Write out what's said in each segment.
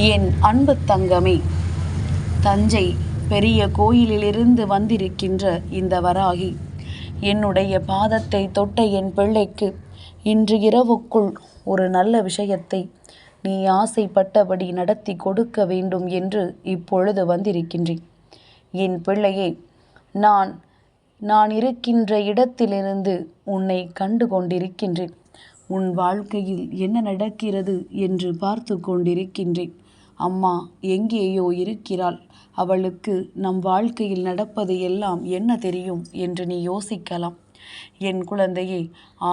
என் அன்பு தங்கமே தஞ்சை பெரிய கோயிலிலிருந்து வந்திருக்கின்ற இந்த வராகி என்னுடைய பாதத்தை தொட்ட என் பிள்ளைக்கு இன்று இரவுக்குள் ஒரு நல்ல விஷயத்தை நீ ஆசைப்பட்டபடி நடத்தி கொடுக்க வேண்டும் என்று இப்பொழுது வந்திருக்கின்றேன். என் பிள்ளையே நான் நான் இருக்கின்ற இடத்திலிருந்து உன்னை கண்டு கொண்டிருக்கின்றேன். உன் வாழ்க்கையில் என்ன நடக்கிறது என்று பார்த்து கொண்டிருக்கின்றேன். அம்மா எங்கேயோ இருக்கிறாள். அவளுக்கு நம் வாழ்க்கையில் நடப்பது எல்லாம் என்ன தெரியும் என்று நீ யோசிக்கலாம். என் குழந்தையே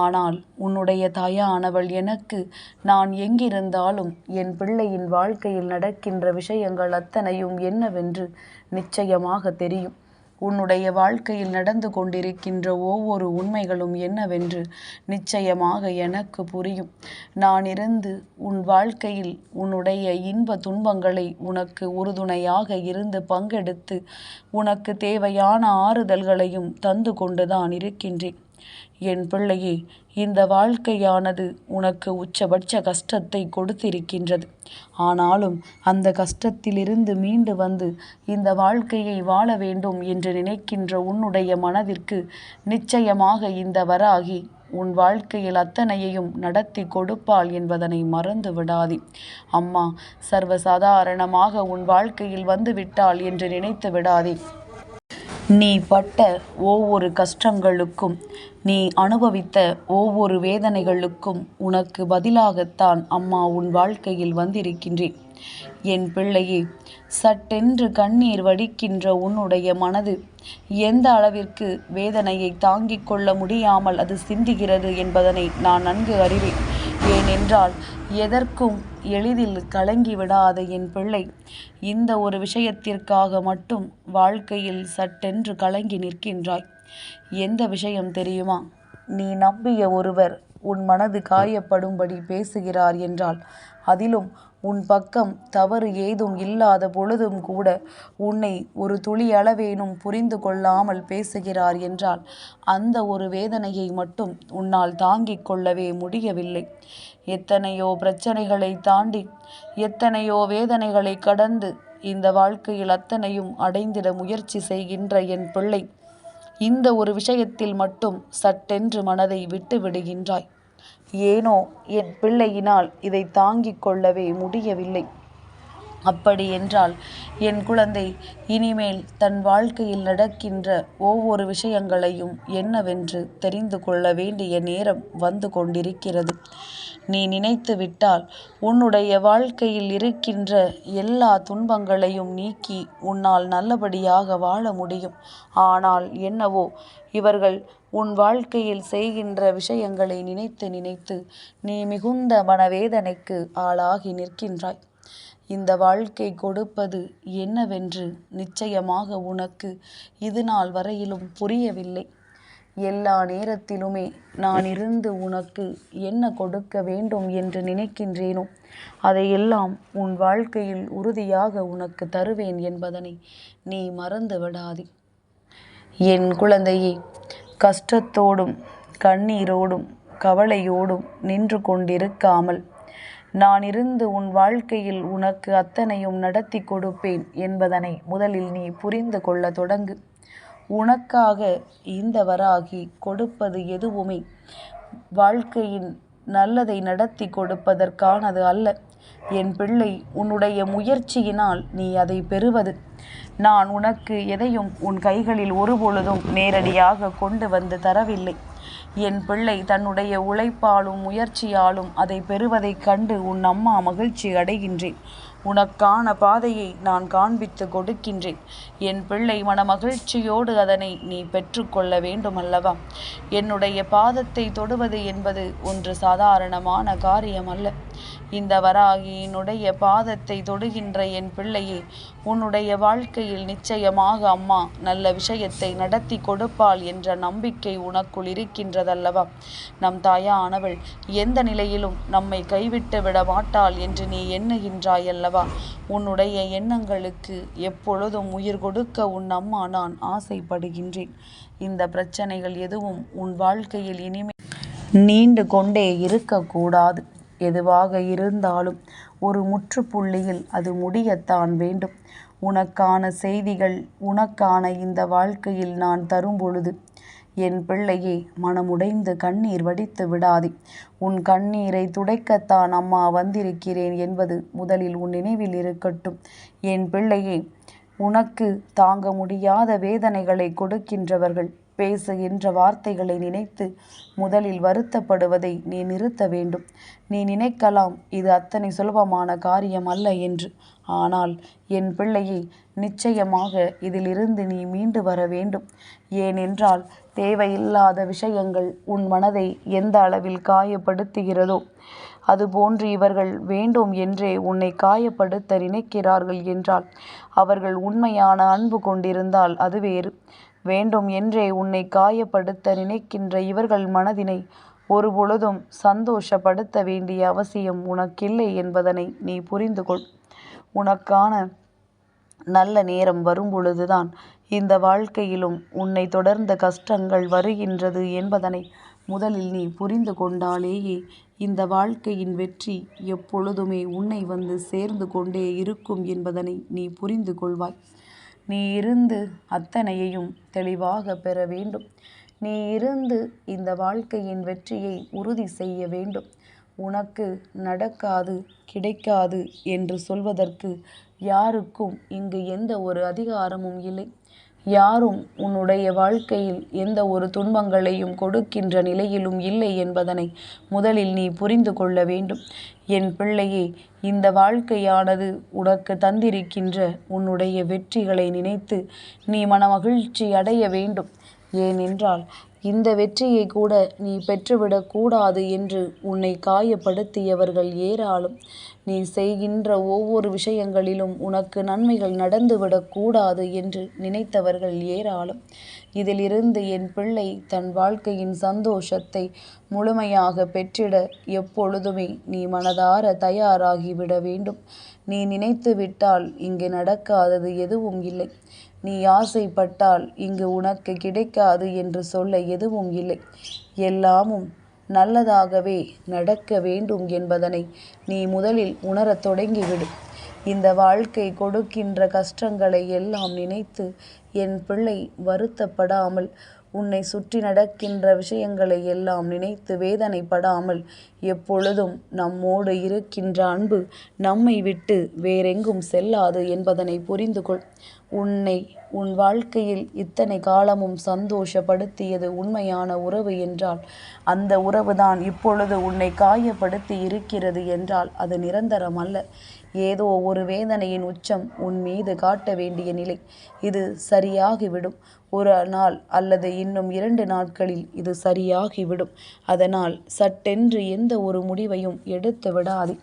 ஆனால் உன்னுடைய தாயானவள் எனக்கு நான் எங்கிருந்தாலும் என் பிள்ளையின் வாழ்க்கையில் நடக்கின்ற விஷயங்கள் அத்தனையும் என்னவென்று நிச்சயமாக தெரியும். உன்னுடைய வாழ்க்கையில் நடந்து கொண்டிருக்கின்ற ஒவ்வொரு உண்மைகளும் என்னவென்று நிச்சயமாக எனக்கு புரியும். நான் இருந்து உன் வாழ்க்கையில் உன்னுடைய இன்ப துன்பங்களை உனக்கு உறுதுணையாக இருந்து பங்கெடுத்து உனக்கு தேவையான ஆறுதல்களையும் தந்து கொண்டுதான் இருக்கின்றேன். என் பிள்ளையே இந்த வாழ்க்கையானது உனக்கு உச்சபட்ச கஷ்டத்தை கொடுத்திருக்கின்றது. ஆனாலும் அந்த கஷ்டத்திலிருந்து மீண்டு வந்து இந்த வாழ்க்கையை வாழ வேண்டும் என்று நினைக்கின்ற உன்னுடைய மனதிற்கு நிச்சயமாக இந்த வராகி உன் வாழ்க்கையில் அத்தனையையும் நடத்தி கொடுப்பாள் என்பதனை மறந்து விடாதே. அம்மா சர்வசாதாரணமாக உன் வாழ்க்கையில் வந்து விட்டாள் என்று நினைத்து விடாதே. நீ பட்ட ஒவ்வொரு கஷ்டங்களுக்கும் நீ அனுபவித்த ஒவ்வொரு வேதனைகளுக்கும் உனக்கு பதிலாகத்தான் அம்மா உன் வாழ்க்கையில் வந்திருக்கின்றேன். என் பிள்ளையே சட்டென்று கண்ணீர் வடிக்கின்ற உன்னுடைய மனது எந்த அளவிற்கு வேதனையை தாங்கிக் கொள்ள முடியாமல் அது சிந்துகிறது என்பதனை நான் நன்கு அறிவேன். ஏனென்றால் எதற்கும் எளிதில் கலங்கி விடாத என் பிள்ளை. இந்த ஒரு விஷயத்திற்காக மட்டும் வாழ்க்கையில் சட்டென்று கலங்கி நிற்கின்றாய். எந்த விஷயம் தெரியுமா? நீ நம்பிய ஒருவர் உன் மனது காயப்படும்படி பேசுகிறார் என்றால் அதிலும் உன் பக்கம் தவறு ஏதும் இல்லாத பொழுதும் கூட உன்னை ஒரு துளி அளவேனும் புரிந்து கொள்ளாமல் பேசுகிறார் என்றால் அந்த ஒரு வேதனையை மட்டும் உன்னால் தாங்கிக் கொள்ளவே முடியவில்லை. எத்தனையோ பிரச்சனைகளை தாண்டி எத்தனையோ வேதனைகளை கடந்து இந்த வாழ்க்கையில் அத்தனையும் அடைந்திட முயற்சி செய்கின்ற என் பிள்ளை இந்த ஒரு விஷயத்தில் மட்டும் சட்டென்று மனதை விட்டு விடுகின்றாய். ஏனோ என் பிள்ளையினால் இதை தாங்கிக் கொள்ளவே முடியவில்லை. அப்படி என்றால் என் குழந்தை இனிமேல் தன் வாழ்க்கையில் நடக்கின்ற ஒவ்வொரு விஷயங்களையும் என்னவென்று தெரிந்து கொள்ள வேண்டிய நேரம் வந்து கொண்டிருக்கிறது. நீ நினைத்து விட்டால் உன்னுடைய வாழ்க்கையில் இருக்கின்ற எல்லா துன்பங்களையும் நீக்கி உன்னால் நல்லபடியாக வாழ முடியும். ஆனால் என்னவோ இவர்கள் உன் வாழ்க்கையில் செய்கின்ற விஷயங்களை நினைத்து நினைத்து நீ மிகுந்த மனவேதனைக்கு ஆளாகி நிற்கின்றாய். இந்த வாழ்க்கை கொடுப்பது என்னவென்று நிச்சயமாக உனக்கு இது நாள் வரையிலும் புரியவில்லை. எல்லா நேரத்திலுமே நான் இருந்து உனக்கு என்ன கொடுக்க வேண்டும் என்று நினைக்கின்றேனோ அதையெல்லாம் உன் வாழ்க்கையில் உறுதியாக உனக்கு தருவேன் என்பதனை நீ மறந்து விடாதே என் குழந்தையே கஷ்டத்தோடும் கண்ணீரோடும் கவலையோடும் நின்று கொண்டிருக்காமல் நான் இருந்து உன் வாழ்க்கையில் உனக்கு அத்தனையும் நடத்தி கொடுப்பேன் என்பதனை முதலில் நீ புரிந்து கொள்ள தொடங்கு. உனக்காக இந்த வராகி கொடுப்பது எதுவுமே. வாழ்க்கையின் நல்லதை நடத்தி கொடுப்பதற்கானது அல்ல. என் பிள்ளை உன்னுடைய முயற்சியினால் நீ அதை பெறுவது. நான் உனக்கு எதையும் உன் கைகளில் ஒருபொழுதும் நேரடியாக கொண்டு வந்து தரவில்லை. என் பிள்ளை தன்னுடைய உழைப்பாலும் முயற்சியாலும் அதை பெறுவதைக் கண்டு உன் அம்மா மகிழ்ச்சி அடைகின்றேன். உனக்கான பாதையை நான் காண்பித்து கொடுக்கின்றேன். என் பிள்ளை மன மகிழ்ச்சியோடு அதனை நீ பெற்றுக்கொள்ள வேண்டுமல்லவா? என்னுடைய பாதத்தை தொடுவது என்பது ஒன்று சாதாரணமான காரியம் அல்ல இந்த வராகியினுடைய பாதத்தை தொடுகின்ற என் பிள்ளையே உன்னுடைய வாழ்க்கையில் நிச்சயமாக அம்மா நல்ல விஷயத்தை நடத்தி கொடுப்பாள் என்ற நம்பிக்கை உனக்குள் இருக்கின்றதல்லவா? நம் தாயானவள் எந்த நிலையிலும் நம்மை கைவிட்டு விட மாட்டாள் என்று நீ எண்ணுகின்றாய் அல்லவா உன்னுடைய எண்ணங்களுக்கு எப்பொழுதும் உயிர் கொடுக்க உன் அம்மா நான் ஆசைப்படுகின்றேன். இந்த பிரச்சனைகள் எதுவும் உன் வாழ்க்கையில் இனிமே நீண்டு கொண்டே இருக்கக்கூடாது. எதுவாக இருந்தாலும் ஒரு முற்றுப்புள்ளியில் அது முடியத்தான் வேண்டும். உனக்கான செய்திகள் உனக்கான இந்த வாழ்க்கையில் நான் தரும்பொழுது என் பிள்ளையே மனமுடைந்து கண்ணீர் வடித்து விடாதே. உன் கண்ணீரை துடைக்கத்தான் அம்மா வந்திருக்கிறேன் என்பது முதலில் உன் நினைவில் இருக்கட்டும். என் பிள்ளையே உனக்கு தாங்க முடியாத வேதனைகளை கொடுக்கின்றவர்கள் பேசுகின்ற வார்த்தைகளை நினைத்து முதலில் வருத்தப்படுவதை நீ நிறுத்த வேண்டும். நீ நினைக்கலாம் இது அத்தனை சுலபமான காரியம் அல்ல என்று. ஆனால் என் பிள்ளையை நிச்சயமாக இதிலிருந்து நீ மீண்டு வர வேண்டும். ஏனென்றால் தேவையில்லாத விஷயங்கள் உன் மனதை எந்த அளவில் காயப்படுத்துகிறதோ அதுபோன்று இவர்கள் வேண்டும் என்றே உன்னை காயப்படுத்த நினைக்கிறார்கள் என்றால் அவர்கள் உண்மையான அன்பு கொண்டிருந்தால் அது வேறு. வேண்டும் என்றே உன்னை காயப்படுத்த நினைக்கின்ற இவர்கள் மனதினை ஒருபொழுதும் சந்தோஷப்படுத்த வேண்டிய அவசியம் உனக்கில்லை என்பதனை நீ புரிந்து கொள் உனக்கான நல்ல நேரம் வரும்பொழுதுதான் இந்த வாழ்க்கையிலும் உன்னை தொடர்ந்த கஷ்டங்கள் வருகின்றது என்பதனை முதலில் நீ புரிந்து கொண்டாலேயே இந்த வாழ்க்கையின் வெற்றி எப்பொழுதுமே உன்னை வந்து சேர்ந்து கொண்டே இருக்கும் என்பதனை நீ புரிந்து கொள்வாய். நீ இருந்து அத்தனையையும் தெளிவாக பெற வேண்டும். நீ இருந்து இந்த வாழ்க்கையின் வெற்றியை உறுதி செய்ய வேண்டும். உனக்கு நடக்காது கிடைக்காது என்று சொல்வதற்கு யாருக்கும் இங்கு எந்த ஒரு அதிகாரமும் இல்லை. யாரும் உன்னுடைய வாழ்க்கையில் எந்த ஒரு துன்பங்களையும் கொடுக்கின்ற நிலையிலும் இல்லை என்பதனை முதலில் நீ புரிந்து கொள்ள வேண்டும். என் பிள்ளையே இந்த வாழ்க்கையானது உனக்கு தந்திருக்கின்ற உன்னுடைய வெற்றிகளை நினைத்து நீ மனமகிழ்ச்சி அடைய வேண்டும். ஏனென்றால் இந்த வெற்றியை கூட நீ பெற்றுவிடக்கூடாது என்று உன்னை காயப்படுத்தியவர்கள் ஏராளம். நீ செய்கின்ற ஒவ்வொரு விஷயங்களிலும் உனக்கு நன்மைகள் நடந்துவிடக் கூடாது என்று நினைத்தவர்கள் ஏராளம். இதிலிருந்து என் பிள்ளை தன் வாழ்க்கையின் சந்தோஷத்தை முழுமையாக பெற்றிட எப்பொழுதுமே நீ மனதார தயாராகிவிட வேண்டும். நீ நினைத்து விட்டால் இங்கு நடக்காதது எதுவும் இல்லை. நீ ஆசைப்பட்டால் இங்கு உனக்கு கிடைக்காது என்று சொல்ல எதுவும் இல்லை. எல்லாமும் நல்லதாகவே நடக்க வேண்டும் என்பதனை நீ முதலில் உணரத் தொடங்கிவிடு. இந்த வாழ்க்கை கொடுக்கின்ற கஷ்டங்களை எல்லாம் நினைத்து என் பிள்ளை வருத்தப்படாமல் உன்னை சுற்றி நடக்கின்ற விஷயங்களை எல்லாம் நினைத்து வேதனைப்படாமல் எப்பொழுதும் நம்மோடு இருக்கின்ற அன்பு நம்மை விட்டு வேறெங்கும் செல்லாது என்பதனை புரிந்து கொள் உன்னை உன் வாழ்க்கையில் இத்தனை காலமும் சந்தோஷப்படுத்தியது உண்மையான உறவு என்றால் அந்த உறவுதான் இப்பொழுது உன்னை காயப்படுத்தி இருக்கிறது என்றால் அது நிரந்தரம் அல்ல ஏதோ ஒரு வேதனையின் உச்சம் உன் மீது காட்ட வேண்டிய நிலை. இது சரியாகிவிடும். ஒரு நாள் அல்லது இன்னும் இரண்டு நாட்களில் இது சரியாகிவிடும். அதனால் சட்டென்று எந்த ஒரு முடிவையும் எடுத்து விடாதே.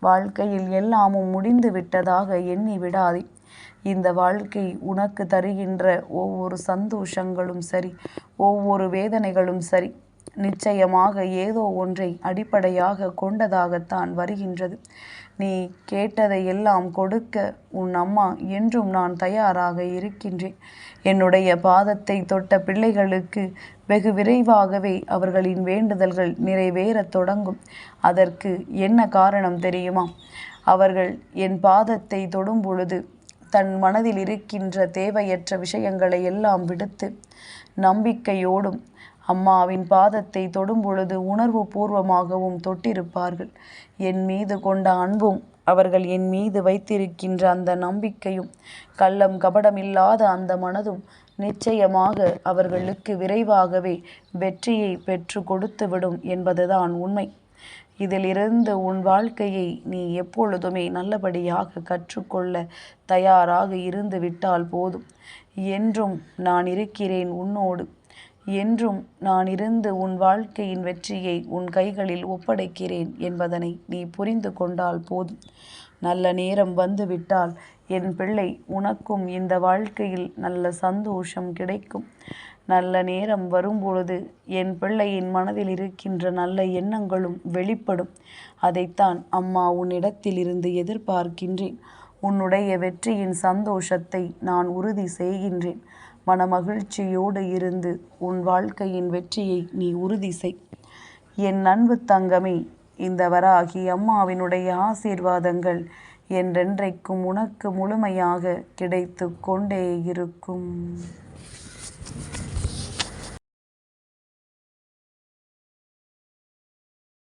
வாழ்க்கையில் எல்லாமும் முடிந்து விட்டதாக எண்ணி விடாதே. இந்த வாழ்க்கை உனக்கு தருகின்ற ஒவ்வொரு சந்தோஷங்களும் சரி ஒவ்வொரு வேதனைகளும் சரி நிச்சயமாக ஏதோ ஒன்றை அடிப்படையாக கொண்டதாகத்தான் வருகின்றது. நீ கேட்டதை எல்லாம் கொடுக்க உன் அம்மா என்றும் நான் தயாராக இருக்கின்றேன். என்னுடைய பாதத்தை தொட்ட பிள்ளைகளுக்கு வெகு விரைவாகவே அவர்களின் வேண்டுதல்கள் நிறைவேறத் தொடங்கும். அதற்கு என்ன காரணம் தெரியுமா? அவர்கள் என் பாதத்தை தொடும் பொழுது தன் மனதில் இருக்கின்ற தேவையற்ற விஷயங்களை எல்லாம் விடுத்து நம்பிக்கையோடும் அம்மாவின் பாதத்தை தொடும்பொழுது உணர்வு பூர்வமாகவும் தொட்டிருப்பார்கள். என் மீது கொண்ட அன்பும் அவர்கள் என் மீது வைத்திருக்கின்ற அந்த நம்பிக்கையும் கள்ளம் கபடமில்லாத அந்த மனதும் நிச்சயமாக அவர்களுக்கு விரைவாகவே வெற்றியை பெற்று கொடுத்துவிடும் என்பதுதான் உண்மை. இதிலிருந்து உன் வாழ்க்கையை நீ எப்பொழுதுமே நல்லபடியாக கற்றுக்கொள்ள தயாராக இருந்து விட்டால் போதும். என்றும் நான் இருக்கிறேன் உன்னோடு. என்றும் நான் இருந்து உன் வாழ்க்கையின் வெற்றியை உன் கைகளில் ஒப்படைக்கிறேன் என்பதனை நீ புரிந்து கொண்டால் போதும். நல்ல நேரம் வந்துவிட்டால் என் பிள்ளை உனக்கும் இந்த வாழ்க்கையில் நல்ல சந்தோஷம் கிடைக்கும். நல்ல நேரம் வரும்பொழுது என் பிள்ளையின் மனதில் இருக்கின்ற நல்ல எண்ணங்களும் வெளிப்படும். அதைத்தான் அம்மா உன்னிடத்தில் இருந்து எதிர்பார்க்கின்றேன். உன்னுடைய வெற்றியின் சந்தோஷத்தை நான் உறுதி செய்கின்றேன். மனமகிழ்ச்சியோடு இருந்து உன் வாழ்க்கையின் வெற்றியை நீ உறுதி செய். என் அன்பு தங்கமே இந்த வராகி அம்மாவினுடைய ஆசீர்வாதங்கள் என்றென்றைக்கும் உனக்கு முழுமையாக கிடைத்து கொண்டே இருக்கும்.